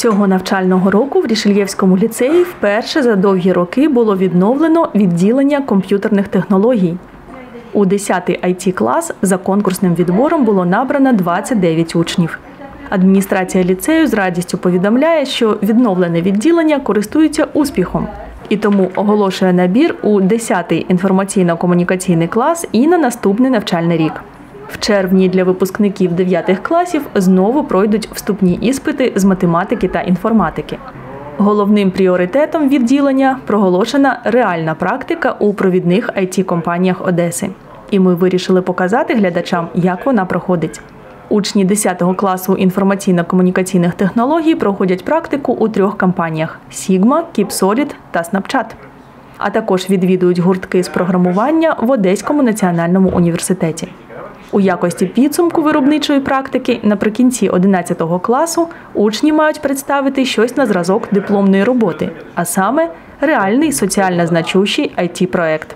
Цього навчального року в Рішельєвському ліцеї вперше за довгі роки було відновлено відділення комп'ютерних технологій. У 10-й it клас за конкурсним відбором було набрано 29 учнів. Адміністрація ліцею з радістю повідомляє, що відновлене відділення користується успіхом і тому оголошує набір у 10-й інформаційно-комунікаційний клас і на наступний навчальний рік. В червні для випускників 9 класів знову пройдуть вступні іспити з математики та інформатики. Головним пріоритетом відділення проголошена реальна практика у провідних it компаніях Одеси. І ми вирішили показати глядачам, як вона проходить. Учні 10 класу інформаційно-комунікаційних технологій проходять практику у трьох компаніях: Sigma, KeepSolid та Snapchat. А також відвідують гуртки з програмування в Одеському національному університеті. У якості підсумку виробничої практики наприкінці 11 класу учні мають представити щось на зразок дипломної роботи, а саме реальний соціально значущий it проект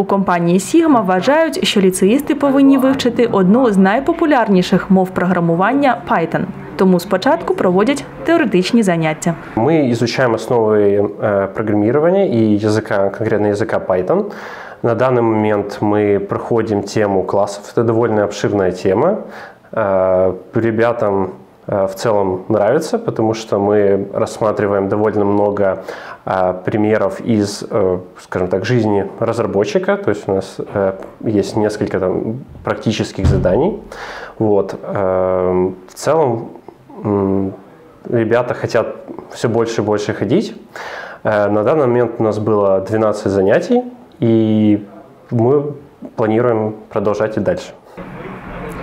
у компанії Сігма вважають, що ліцеїсти повинні вивчити одну з найпопулярніших мов програмування Python. Тому спочатку проводять теоретичні заняття. Мы изучаем основы э, программирования и языка, конкретно языка Python. На данный момент мы проходим тему классов. Это довольно обширная тема. Э, Ребятам э, в целом нравится, потому что мы рассматриваем довольно много э, примеров из, скажем так, жизни разработчика. То есть у нас есть несколько там практических заданий. Вот. В целом ребята хотят все больше и больше ходить. На данный момент у нас было 12 занятий, и мы планируем продолжать и дальше.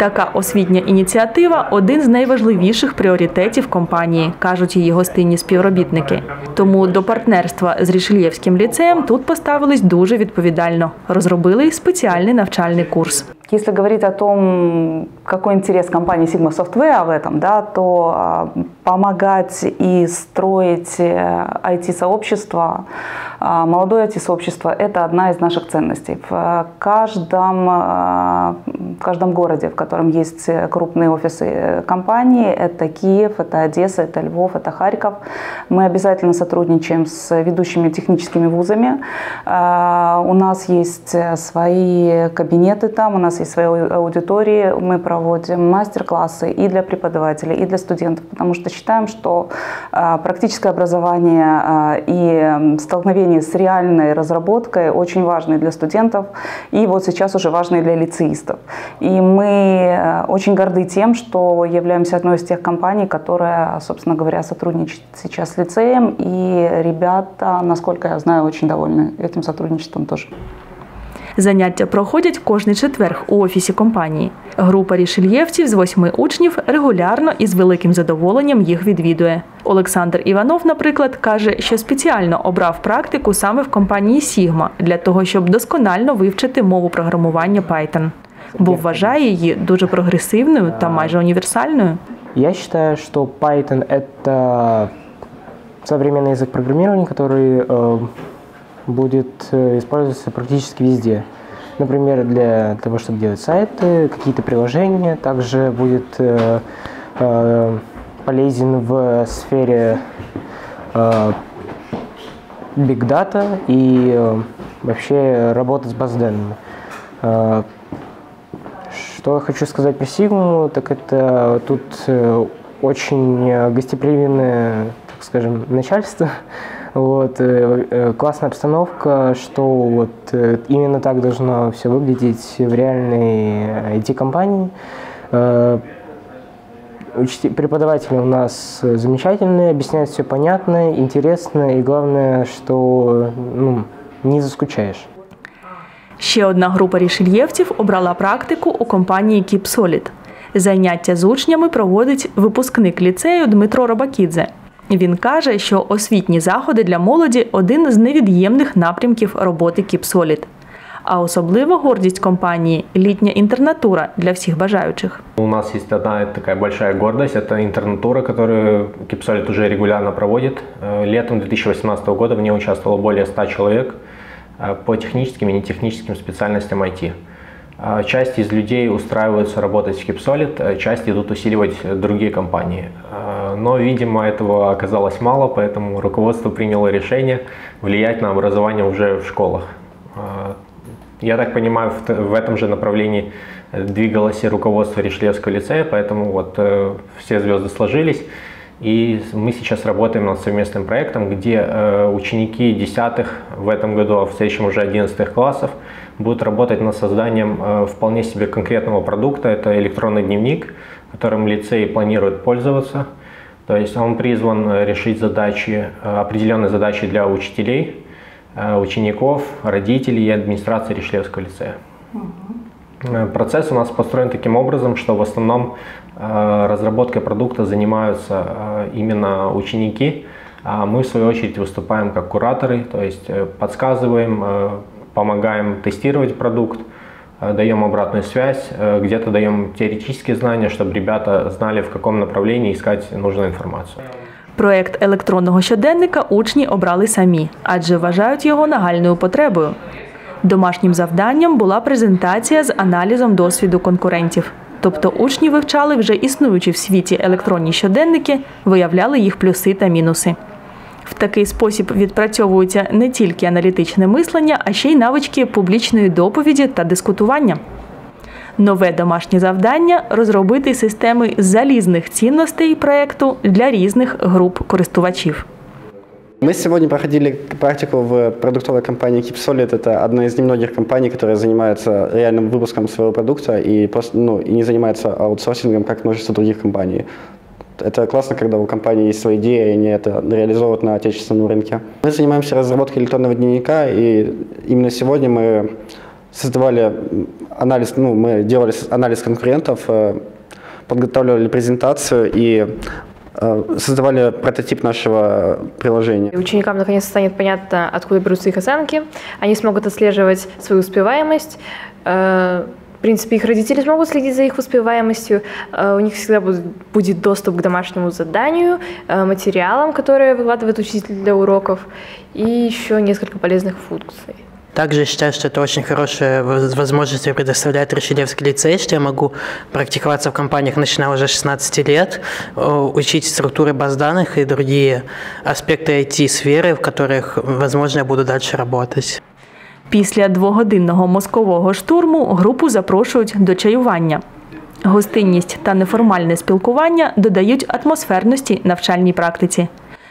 Така освітня ініціатива один з найважливіших пріоритетів компанії, кажуть її гостинні співробітники. Тому до партнерства з Рішельєвським ліцеєм тут поставились дуже відповідально. Розробили й спеціальний навчальний курс. Если говорить о том, какой интерес компании Sigma Software в этом, да, то а, помогать и строить э, IT-сообщество, а, молодое IT-сообщество – это одна из наших ценностей. В каждом, а, в каждом городе, в котором есть крупные офисы компании, это Киев, это Одесса, это Львов, это Харьков, мы обязательно сотрудничаем с ведущими техническими вузами. А, У нас есть свои кабинеты там, у нас есть свои аудитории, мы проводим мастер-классы и для преподавателей, и для студентов, потому что считаем, что а, практическое образование а, и столкновение с реальной разработкой очень важны для студентов, и вот сейчас уже важны для лицеистов. И мы э, очень горды тем, что являемся одной из тех компаний, которая, собственно говоря, сотрудничает сейчас с лицеем, и ребята, насколько я знаю, очень довольны этим сотрудничеством тоже. Заняття проходять кожний четверг у офісі компанії. Група рішельєвців з восьми учнів регулярно і з великим задоволенням їх відвідує. Олександр Іванов, наприклад, каже, що спеціально обрав практику саме в компанії Sigma для того, щоб досконально вивчити мову програмування Python. Бо вважає її дуже прогресивною та майже універсальною. Я считаю, что Python это современный язык программирования, который э, будет э, использоваться практически везде. Например, для того, чтобы делать сайты, какие-то приложения. Также будет э, э, полезен в сфере э, big data и э, вообще работа с баз данными. Э, что я хочу сказать про Сигму, так это тут э, очень э, гостеприимное, так скажем, начальство. Вот, э, классная обстановка, что вот именно так должно все выглядеть в реальной IT-компании. Преподаватели у нас замечательные, объясняют все понятно, интересно и главное, что ну, не заскучаешь. Ще одна група рішельєвців обрала практику у компанії KeepSolid. Заняття з учнями проводить випускник ліцею Дмитро Робакідзе. Він каже, що освітні заходи для молоді один з невід'ємних напрямків роботи KeepSolid. А особливо гордість компанії літня інтернатура для всіх бажаючих. У нас есть одна такая большая гордость, это интернатура, которую Кипсолит уже регулярно проводит. Э, Летом 2018 года в ней участвовало более 100 человек э, По техническим и нетехническим специальностям IT. Э, Часть из людей устраиваются работать в Кипсолит, часть идут усиливать другие компании. Э, Но, видимо, этого оказалось мало, поэтому руководство приняло решение влиять на образование уже в школах. Я так понимаю, в этом же направлении двигалось и руководство Решлевского лицея, поэтому вот все звезды сложились. И мы сейчас работаем над совместным проектом, где э, ученики 10 в этом году, а в следующем уже 11 классов будут работать над созданием э, вполне себе конкретного продукта. Это электронный дневник, которым лицей планирует пользоваться. То есть он призван решить задачи, э, определенные задачи для учителей, учеников, родителей и администрации Решлевского лицея. Процесс у нас построен таким образом, что в основном Э, разработкой продукта занимаются э, именно ученики, а мы в свою очередь выступаем как кураторы, то есть э, подсказываем, помогаем тестировать продукт, даем обратную связь, где-то даем теоретические знания, чтобы ребята знали, в каком направлении искать нужную інформацію. Проект електронного щоденника учні обрали самі, адже вважають його нагальною потребою. Домашнім завданням була презентація з аналізом досвіду конкурентів. Тобто учні вивчали вже існуючі в світі електронні щоденники, виявляли їх плюси та мінуси. В такий спосіб відпрацьовується не тільки аналітичне мислення, а ще й навички публічної доповіді та дискутування. Нове домашнє завдання розробити системи залізних цінностей проєкту для різних груп користувачів. Мы сегодня проходили практику в продуктовой компании KeepSolid. Это одна из немногих компаний, которая занимается реальным выпуском своего продукта и, просто, ну, и не занимается аутсорсингом, как множество других компаний. Это классно, когда у компании есть свои идеи, и они это реализовывают на отечественном рынке. Мы занимаемся разработкой электронного дневника, и именно сегодня мы создавали анализ, ну, мы делали анализ конкурентов, э, подготавливали презентацию и создавали прототип нашего приложения. Ученикам наконец станет понятно, откуда берутся их оценки. Они смогут отслеживать свою успеваемость. Э, в принципе, их родители смогут следить за их успеваемостью. Э, у них всегда будет доступ к домашнему заданию, материалам, которые выкладывает учитель для уроков, и еще несколько полезных функций. Также считаю, что это очень хорошая возможность предоставляет Решелевский лицей, что я могу практиковаться в компаниях, начиная уже 16 лет, э, учить структуры баз данных и другие аспекты IT-сферы, в которых, возможно, я буду дальше работать. Після двогодинного мозкового штурму групу запрошують до чаювання. Гостинність та неформальне спілкування додають атмосферності навчальній практиці.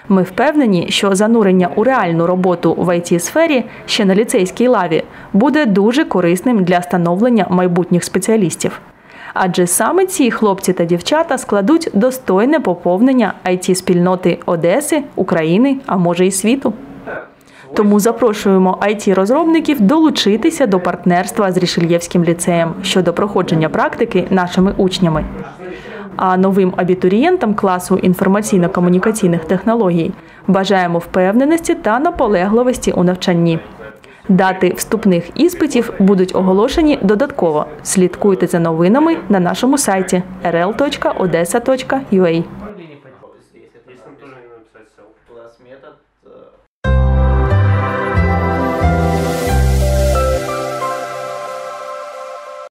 Ми впевнені, що занурення у реальну роботу в it сфері ще на ліцейській лаві буде дуже корисним для становлення майбутніх спеціалістів. Адже саме ці хлопці та дівчата складуть достойне поповнення it спільноти Одеси, України, а може й світу. Тому запрошуємо it розробників долучитися до партнерства з Рішельєвським ліцеєм щодо проходження практики нашими учнями. А новим абітурієнтам класу інформаційно-комунікаційних технологій бажаємо впевненості та наполегливості у навчанні. Дати вступних іспитів будуть оголошені додатково. Слідкуйте за новинами на нашому сайті rl.odessa.ua.